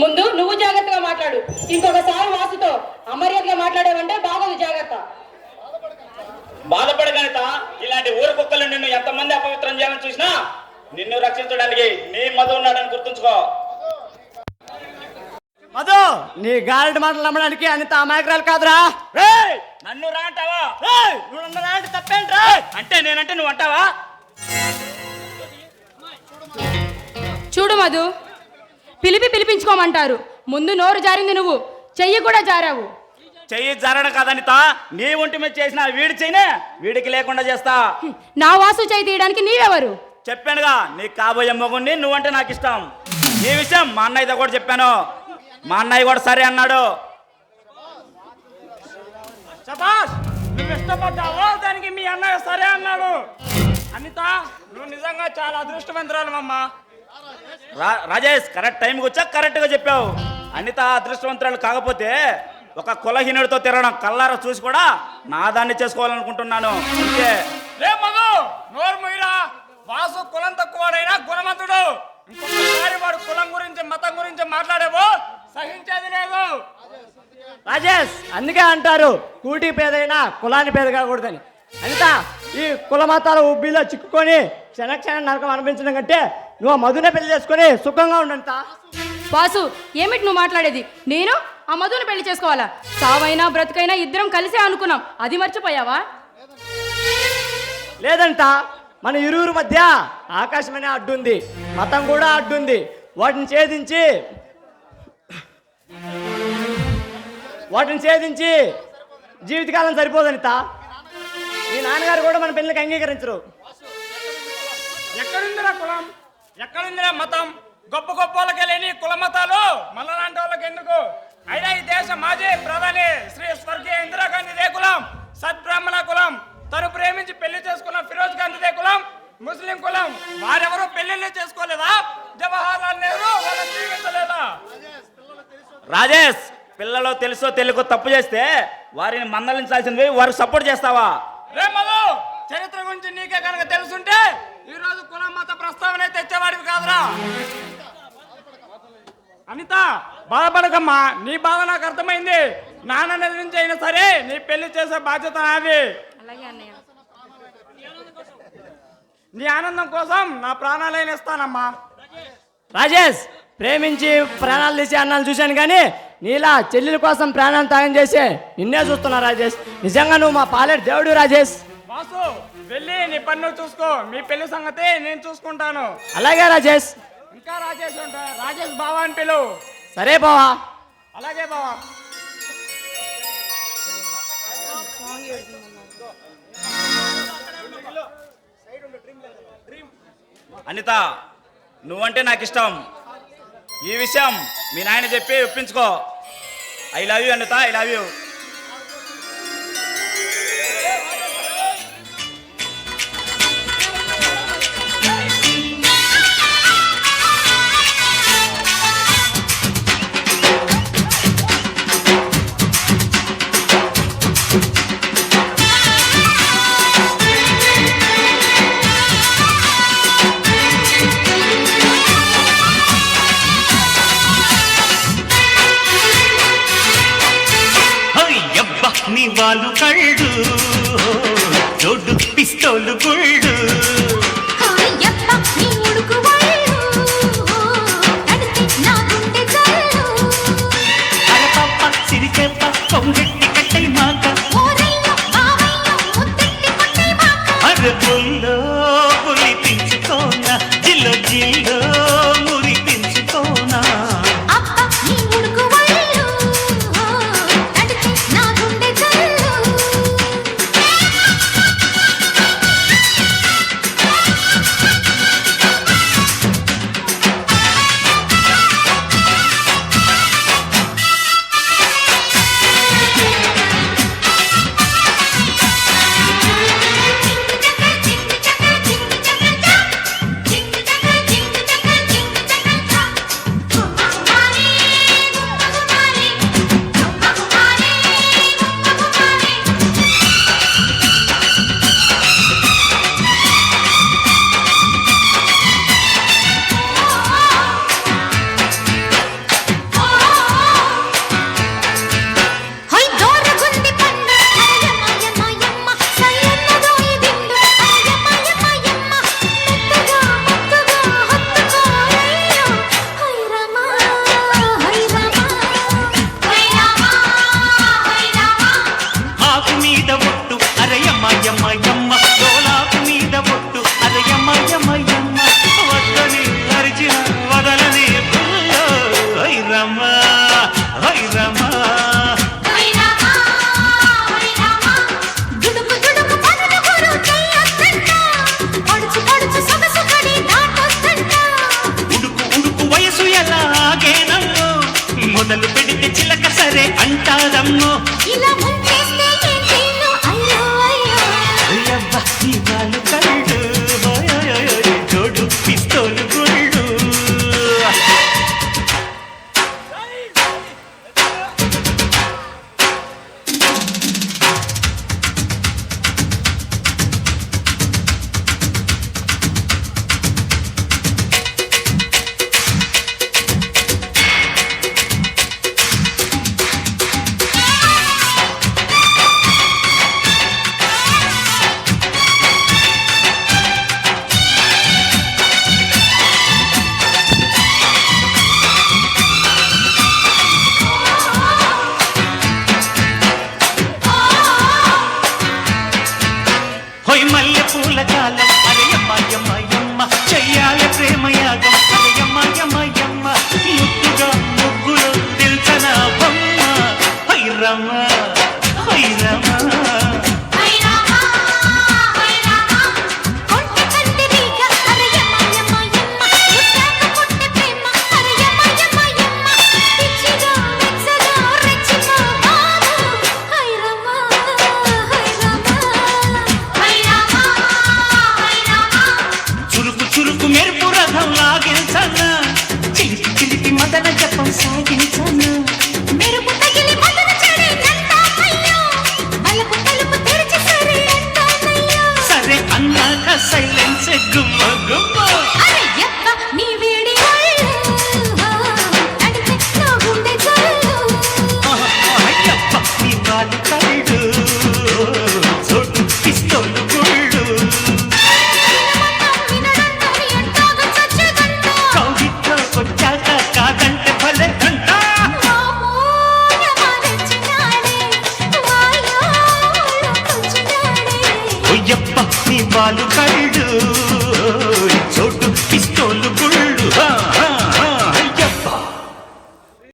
ముందు నువ్వు జాగ్రత్తగా మాట్లాడు. ఇంకొకసారి వాసుతో అమర్యాదగా మాట్లాడావంటే బాగోదు జాగ్రత్త. బాధపడగనిత ఇలాంటి ఊరు కుక్కలు నిన్ను ఎంతమంది అపవిత్రం చేయాలని చూసినా నిన్ను రక్షించడానికి నీ మధు ఉన్నాడని గుర్తుంచుకో. మధు నీ గాలిడి మాటలు నమ్మడానికి అనిత అమాయకురాలు కాదురా! నన్ను రా అంటావా? ఏయ్, నువ్వు నన్ను అంటే తప్పేంట్రా? అంటే నేనంటే నువ్వు అంటావా? చూడు మధు పిలిపి పిలిపించుకోమంటారు. ముందు నోరు జారింది నువ్వు. చెయ్యి కూడా జారావు. చెయ్యి జరగడం కాదనిత నీ ఒంటి మీద చేసిన వీడి చేయనే వీడికి లేకుండా చేస్తా. నా వాసు చేయి తీయడానికి నీవెవరు? చెప్పానుగా నీకు కాబోయే మొగుడిని నువ్వంటే నాకు ఇష్టం. ఈ విషయం మా అన్నయ్యతో కూడా చెప్పాను. మా అన్నయ్య కూడా సరే అన్నాడు. శబాష్ నువ్వు ఇష్టపడ్డావో దానికి మీ అన్నయ్య సరే అన్నాడు. అనిత నువ్వు నిజంగా చాలా అదృష్టవంతురాలు అమ్మా. రాజేష్ కరెక్ట్ టైంకి వచ్చా కరెక్ట్గా చెప్పావు. అనిత అదృష్టవంతురాలు కాకపోతే ఒక కులహీనుడితో తిరగడం కల్లారా చూసి కూడా నా దాన్ని చేసుకోవాలనుకుంటున్నాను. అంతే రే మగు నోరు వాసు కులం తక్కువడైనా గుణవంతుడు. ఇంకొకసారి వాడు కులం గురించి మతం గురించి మాట్లాడేవో సహించేది లేదు. రాజేష్ అందుకే అంటారు కూటి పేదైనా కులాన్ని పేద కాకూడదని. అనిత ఈ కుల మతాల ఉబ్బిలో చిక్కుకొని క్షణ క్షణం నరకం అనిపించడం కంటే నువ్వు ఆ మధునే పెళ్ళి చేసుకొని సుఖంగా ఉండంతా. వాసు ఏమిటి నువ్వు మాట్లాడేది? నేను ఆ మధుని పెళ్ళి చేసుకోవాలా? సావైనా బ్రతుకైనా ఇద్దరం కలిసే అనుకున్నాం. అది మర్చిపోయావా? లేదంట మన ఇరువురు మధ్య ఆకాశమనే అడ్డుంది. మతం కూడా అడ్డుంది. వాటిని ఛేదించి వాటిని ఛేదించి జీవితకాలం సరిపోదనిత మీ నాన్నగారు కూడా మన పెళ్ళికి అంగీకరించరు. ఎక్కడుందిరా కులం? ఎక్కడుందిరా మతం? గొప్ప గొప్ప వాళ్ళకే లేని కుల మతాలు? మనలాంటి వాళ్ళకి ఎందుకు? అయినా ఈ దేశ మాజీ ప్రధాని శ్రీ స్వర్గీయ ఇందిరాగాంధీదే కులం సద్బ్రాహ్మణ కులం తను ప్రేమించి పెళ్ళి చేసుకున్న ఫిరోజ్ గాంధీదే కులం ముస్లిం కులం. వారెవరూ పెళ్ళిళ్ళు చేసుకోలేదా? జవహర్ లాల్ నెహ్రూ వాళ్ళని జీవించలేదా? రాజేష్ పిల్లలు తెలుసో తెలుగు తప్పు చేస్తే వారిని మందలించాల్సింది వారికి సపోర్ట్ చేస్తావా? రే మధు! చరిత్ర గురించి నీకే కనుక తెలుసుంటే ఈ రోజు కుల మత ప్రస్తావన తెచ్చేవాడివి కాదురా. అనిత బాధపడకమ్మా. నీ బాధ నాకు అర్థమైంది. నాన్న నుంచి అయినా సరే నీ పెళ్ళి చేసే బాధ్యత నాది. నీ ఆనందం కోసం నా ప్రాణాలైన ఇస్తానమ్మా. రాజేష్ ప్రేమించి ప్రాణాలు తీసే అన్నాను చూశాను కానీ నీలా చెల్లెల కోసం ప్రాణాలు త్యాగం చేసే నిన్నే చూస్తున్నా రాజేష్. నిజంగా నువ్వు మా పాలేరు దేవుడు రాజేష్. బాసు వెళ్ళి నీ పన్ను చూసుకో. మీ పెళ్ళి సంగతి నేను చూసుకుంటాను. అలాగే రాజేష్. ఇంకా రాజేష్ ఉంటా రాజేష్ బావా అని పిలువు సరే బావా. అలాగే బావా. అనిత నువ్వంటే నాకు ఇష్టం ఈ విషయం మీ నాయన చెప్పి ఒప్పించుకో. I love you Anitha I love you నీ వాళ్ళు కళ్ళు. రోడ్డు పిస్తోలు మొదలు పెడితే చిలక సరే అంటారమ్మో. ఇలా பாடு